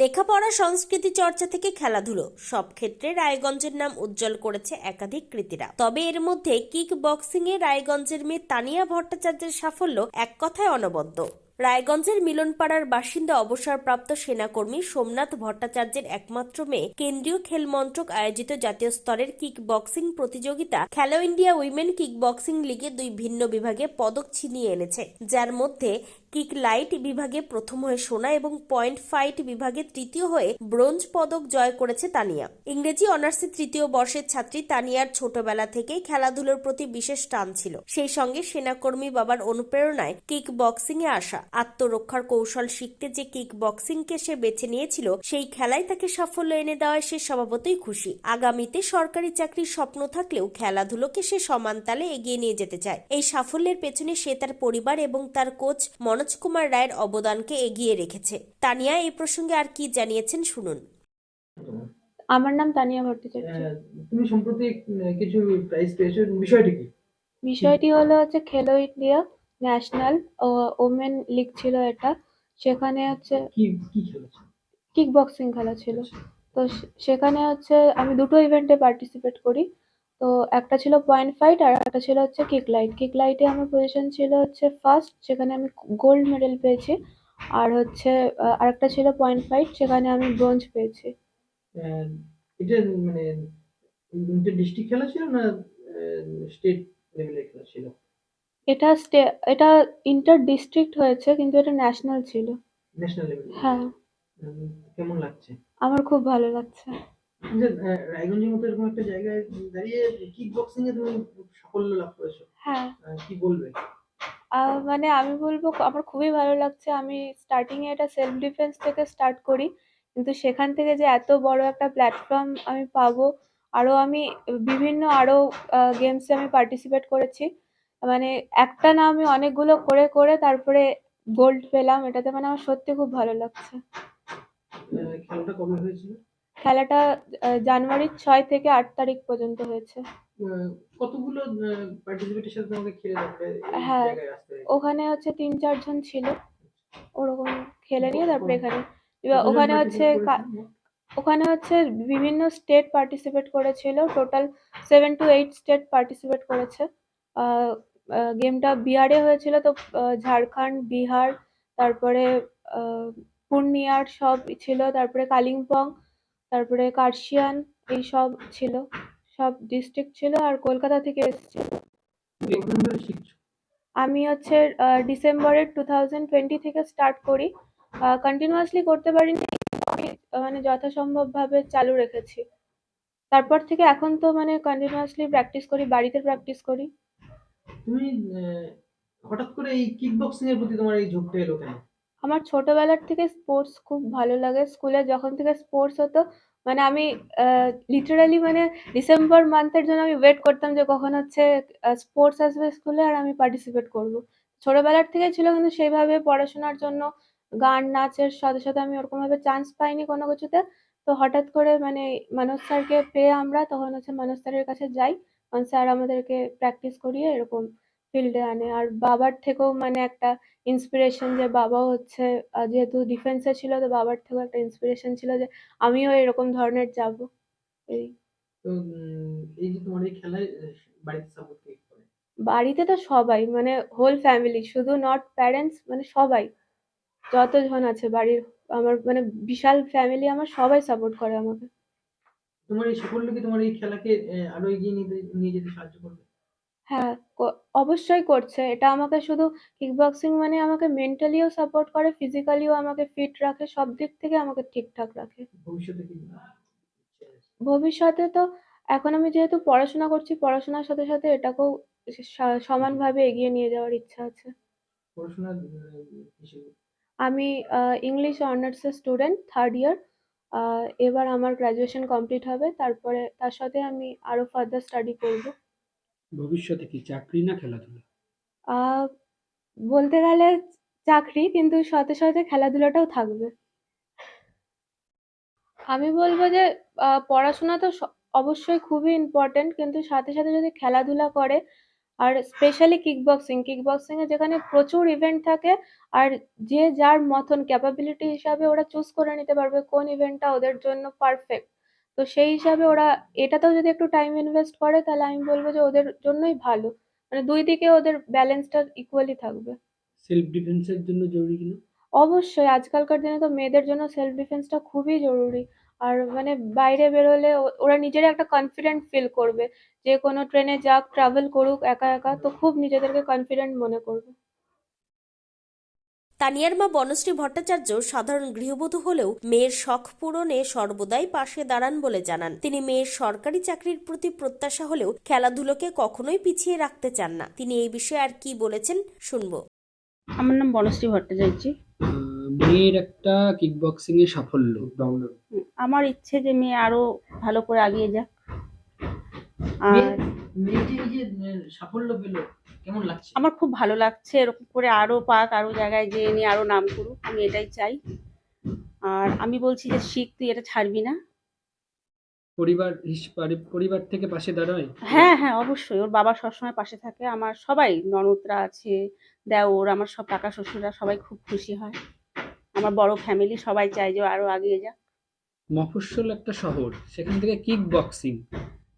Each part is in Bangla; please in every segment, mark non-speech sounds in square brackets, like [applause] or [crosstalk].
লেখাপড়া, সংস্কৃতি চর্চা থেকে খেলাধুলো, সব ক্ষেত্রে রায়গঞ্জের নাম উজ্জ্বল করেছে একাধিক কৃতীরা। তবে এর মধ্যে কিক বক্সিং এ রায়গঞ্জের মেয়ে তানিয়া ভট্টাচার্যের সাফল্য এক কথায় অনবদ্য। রায়গঞ্জের মিলনপাড়ার বাসিন্দা, অবসরপ্রাপ্ত সেনাকর্মী সোমনাথ ভট্টাচার্যের একমাত্র মেয়ে কেন্দ্রীয় খেল মন্ত্রক আয়োজিত জাতীয় স্তরের কিক বক্সিং প্রতিযোগিতা খেলো ইন্ডিয়া উইমেন কিক বক্সিং লিগে দুই ভিন্ন বিভাগে পদক ছিনিয়ে এনেছে, যার মধ্যে কিক লাইট বিভাগে প্রথম হয়ে সোনা এবং পয়েন্ট ফাইট বিভাগে তৃতীয় হয়ে ব্রোঞ্জ পদক জয় করেছে তানিয়া। ইংরেজি অনার্সের তৃতীয় বর্ষের ছাত্রী তানিয়ার ছোটবেলা থেকেই খেলাধুলোর প্রতি বিশেষ টান ছিল। সেই সঙ্গে সেনাকর্মী বাবার অনুপ্রেরণায় কিক বক্সিং এ আসা। আত্মরক্ষার কৌশল শিখতে যে কিক বক্সিংকে সে বেছে নিয়েছিল, সেই খেলায় তাকে সাফল্য এনে দেওয়ায় সে স্বভাবতই খুশি। আগামীতে সরকারি চাকরির স্বপ্ন থাকলেও খেলাধুলোকে সে সমান তালে এগিয়ে নিয়ে যেতে চায়। এই সাফল্যের পেছনে সে তার পরিবার এবং তার কোচ মনোজ কুমার রায়ের অবদানকে এগিয়ে রেখেছে। তানিয়া এই প্রসঙ্গে আর কি জানিয়েছেন শুনুন। আমার নাম তানিয়া ভট্টাচার্য। তুমি সম্প্রতি কিছু প্রাইজ পেয়েছ বিষয়টি কি? বিষয়টি হলো হচ্ছে খেলো ইন্ডিয়া ন্যাশনাল ওমেন লিগ ছিল এটা। সেখানে হচ্ছে কি কি খেলেছো কিক বক্সিং খেলা ছিল। তো সেখানে হচ্ছে আমি দুটো ইভেন্টে পার্টিসিপেট করি। তো একটা ছিল পয়েন্ট ফাইট আর একটা ছিল হচ্ছে কিক লাইট কিক লাইটে আমার পজিশন ছিল হচ্ছে ফার্স্ট যেখানে আমি গোল্ড মেডেল পেয়েছি। আর হচ্ছে আহ, আরেকটা ছিল পয়েন্ট ফাইট সেখানে আমি ব্রোঞ্জ পেয়েছি। এটা মানে ডিস্ট্রিক্ট খেলা ছিল না স্টেট লেভেলের খেলা ছিল? এটা এটা ইন্টার ডিস্ট্রিক্ট হয়েছে কিন্তু এটা ন্যাশনাল ছিল। ন্যাশনাল লেভেলে হ্যাঁ। কেমন লাগছে? আমার খুব ভালো লাগছে। রায়গঞ্জের মতো এরকম একটা জায়গায় দাঁড়িয়ে কিক বক্সিং এ তুমি সাফল্য লাভ করেছ। হ্যাঁ। কি বলবে? মানে আমি বলব আমার খুবই ভালো লাগছে। আমি স্টার্টিং এ এটা সেলফ ডিফেন্স থেকে স্টার্ট করি। কিন্তু সেখান থেকে যে এত বড় একটা প্ল্যাটফর্ম আমি পাবো আরও আমি বিভিন্ন আরও গেমসে আমি পার্টিসিপেট করেছি। মানে একটা না আমি অনেকগুলো করে করে তারপরে গোল্ড পেলাম। এটাতে মানে আমার সত্যি খুব ভালো লাগছে। খেলাটা কবে হয়েছিল? খেলাটা জানুয়ারির ছয় থেকে আট তারিখ পর্যন্ত হয়েছে। কতগুলো পার্টিসিপেটের সাথে তোমাকে খেলে হ্যাঁ? ওখানে হচ্ছে তিন চারজন ছিল। ওরকম খেলে নিয়ে তারপরে এখানে। এবার ওখানে হচ্ছে ওখানে হচ্ছে বিভিন্ন স্টেট পার্টিসিপেট করেছিল। Total seven to eight state participate করেছে। গেমটা বিহারে হয়েছিল তো ঝাড়খণ্ড বিহার তারপরে আহ, পূর্ণিয়ার সব ছিল। তারপরে কালিম্পং তারপরে কার্শিয়ান এই সব ছিল। সব ডিস্ট্রিক্ট ছিল আর কলকাতা থেকে শিখছো? আমি হচ্ছে ডিসেম্বরের টু থাউজেন্ড টোয়েন্টি থেকে স্টার্ট করি। কন্টিনিউয়াসলি করতে পারিনি। মানে যথাসম্ভবভাবে চালু রেখেছি। তারপর থেকে এখন তো মানে কন্টিনিউয়াসলি প্র্যাকটিস করি বাড়িতে প্র্যাকটিস করি। তুমি হঠাৎ করে এই কিক বক্সিং এর প্রতি তোমার এই ঝোঁকটা এলো কেন? আমার ছোটবেলার থেকে স্পোর্টস খুব ভালো লাগে। স্কুলে যখন থেকে স্পোর্টস হতো মানে আমি লিটারালি মানে ডিসেম্বর মান্থের জন্য আমি ওয়েট করতাম যে কখন হচ্ছে স্পোর্টস আসবে স্কুলে আর আমি পার্টিসিপেট করব। ছোটবেলার থেকে ছিল কিন্তু সেইভাবে পড়াশোনার জন্য গান, নাচের সাথে সাথে আমি ওরকমভাবে চান্স পাইনি কোনো কিছুতে। তো হঠাৎ করে মানে মানস স্যারকে পেয়ে আমরা তখন হচ্ছে মানস স্যারের কাছে যাই। তখন স্যার আমাদেরকে প্র্যাকটিস করিয়ে এরকম ফিল্ডে আনে। আর বাবার থেকেও মানে একটা ইন্সপিরেশন যে বাবা হচ্ছে যেহেতু ডিফেন্সে ছিল তো বাবার থেকেও একটা ইন্সপিরেশন ছিল যে আমিও এরকম ধরনের যাব। এই। তো এই যে তোমার এই খেলায় বাড়িতে সাপোর্ট কে করে? বাড়িতে তো সবাই মানে হোল ফ্যামিলি শুধু নট প্যারেন্টস মানে সবাই। যতজন আছে বাড়ির আমার মানে বিশাল ফ্যামিলি আমার সবাই সাপোর্ট করে আমাকে। তোমার এই সাফল্য কি তোমার এই খেলাকে আরও এগিয়ে নিতে নিয়ে যেতে সাহায্য করবে? হ্যাঁ ক- অবশ্যই করছে। এটা আমাকে শুধু কিকবক্সিং মানে আমাকে মেন্টালিও সাপোর্ট করে ফিজিক্যালিও আমাকে ফিট রাখে সব দিক থেকে আমাকে ঠিকঠাক রাখে। ভবিষ্যতে কি ভবিষ্যতে তো এখন আমি যেহেতু পড়াশোনা করছি পড়াশোনার সাথে সাথে এটাকেও সা- সমানভাবে এগিয়ে নিয়ে যাওয়ার ইচ্ছা আছে। আমি ইংলিশ অনার্সের স্টুডেন্ট থার্ড ইয়ার এবার আমার গ্র্যাজুয়েশন কমপ্লিট হবে। তারপরে তার সাথে আমি আরও ফার্দার স্টাডি করব। ভবিষ্যতে কি চাকরি না খেলাধুলা? বলতে গেলে চাকরি, কিন্তু সাথে সাথে খেলাধুলাটাও থাকবে। আমি বলব যে পড়াশোনা তো অবশ্যই খুবই ইম্পর্টেন্ট কিন্তু সাথে সাথে যদি খেলাধুলা করে, আর specially kick boxing kick boxing এ যেখানে প্রচুর ইভেন্ট থাকে, আর যে যার মতন ক্যাপাবিলিটি হিসাবে ওরা চুজ করে নিতে পারবে কোন ইভেন্টটা ওদের জন্য পারফেক্ট তো সেই হিসাবে ওরা এটাতেও যদি একটু টাইম ইনভেস্ট করে তাহলে আমি বলব যে ওদের জন্যই ভালো। মানে দুই দিকে ওদের ব্যালেন্সটা ইকুয়ালি থাকবে। সেলফ ডিফেন্সের জন্য জরুরি কিনা অবশ্যই আজকালকার দিনে তো মেয়েদের জন্য সেলফ ডিফেন্সটা খুবই জরুরি। আর মানে বাইরে বেরোলে ওরা নিজেরা একটা কনফিডেন্ট ফিল করবে। যে কোনো ট্রেনে যাক ট্রাভেল করুক একা একা তো খুব নিজেদেরকে কনফিডেন্ট মনে করবে। তানিয়ার মা বনশ্রী ভট্টাচার্য সাধারণ গৃহবধূ হলেও মেয়ের শখ পূরণে সর্বদাই পাশে দাঁড়ান বলে জানান। তিনি মেয়ের সরকারি চাকরির প্রতি প্রত্যাশা হলেও খেলাধুলোকে কখনোই পিছিয়ে রাখতে চান না। তিনি এই বিষয়ে আর কি বলেছেন শুনব। আমার নাম বনশ্রী ভট্টাচার্য। মেয়ের একটা কিক বক্সিং এ সাফল্য। আমার ইচ্ছে যে মেয়ে আরও ভালো করে আগিয়ে যাক। আর মেয়েটি যে সাফল্য পেল কেমন লাগছে? আমার খুব ভালো লাগছে এরকম করে আরও পাক আরও জায়গায় যেয়ে নিয়ে আরও নাম করুক আমি এটাই চাই। আর আমি বলছি যে শিখ তুই এটা ছাড়বি না। পরিবার পরিবার থেকে পাশে দাঁড়ায়? হ্যাঁ হ্যাঁ অবশ্যই। ওর বাবা সবসময় পাশে থাকে। আমার সবাই ননদরা আছে দেওর আমার সব কাকা শ্বশুররা সবাই খুব খুশি হয়। আমার বড় ফ্যামিলি সবাই চায় যে আরও আগিয়ে যাক। মফস্বল একটা শহর সেখান থেকে কিক বক্সিং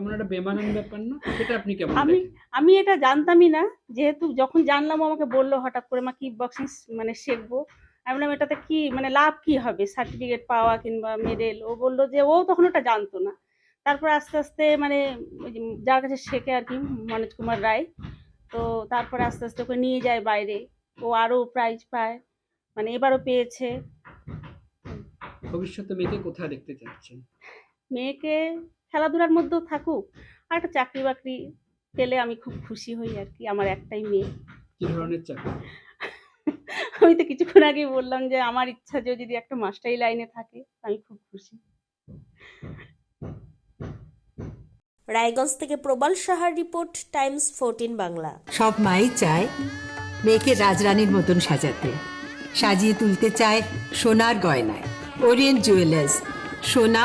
কেমন একটা বেমানান ব্যাপার না? সেটা আপনি কেমন আমি- আমি এটা জানতামই না যেহেতু যখন জানলাম আমাকে বলল হঠাৎ করে মা কিক বক্সিং মানে শিখব? আমি বললাম এটাতে কি মানে লাভ কি হবে? সার্টিফিকেট পাওয়া কিংবা মেডেল ও বলল যে ও তখন ওটা জানতো না। তারপর আস্তে আস্তে মানে যার কাছে শেখে আর কি মনোজ কুমার রায়। তো তারপরে আস্তে আস্তে ওকে নিয়ে যায় বাইরে। ও আরও প্রাইজ পায় মানে এবারও পেয়েছে। ভবিষ্যতে মেয়েকে কোথায় দেখতে চাচ্ছেন? মেয়েকে খেলাধুলার মধ্যেও থাকুক আর একটা চাকরি বাকরি পেলে আমি খুব খুশি হই আর কি আমার একটাই মেয়ে। কি ধরনের চাকরি? [laughs] আমি তো কিছুক্ষণ আগেই বললাম যে আমার ইচ্ছা যে যদি একটা মাস্টারি লাইনে থাকে আমি খুব খুশি। রায়গঞ্জ থেকে প্রবাল সাহার রিপোর্ট টাইমস ফোরটিন বাংলা। সব মাই চায় মেয়েকে রাজরানীর মতন সাজাতে। সাজিয়ে তুলতে চায় সোনার গয়নায়। ওরিয়েন্ট জুয়েলার্স সোনা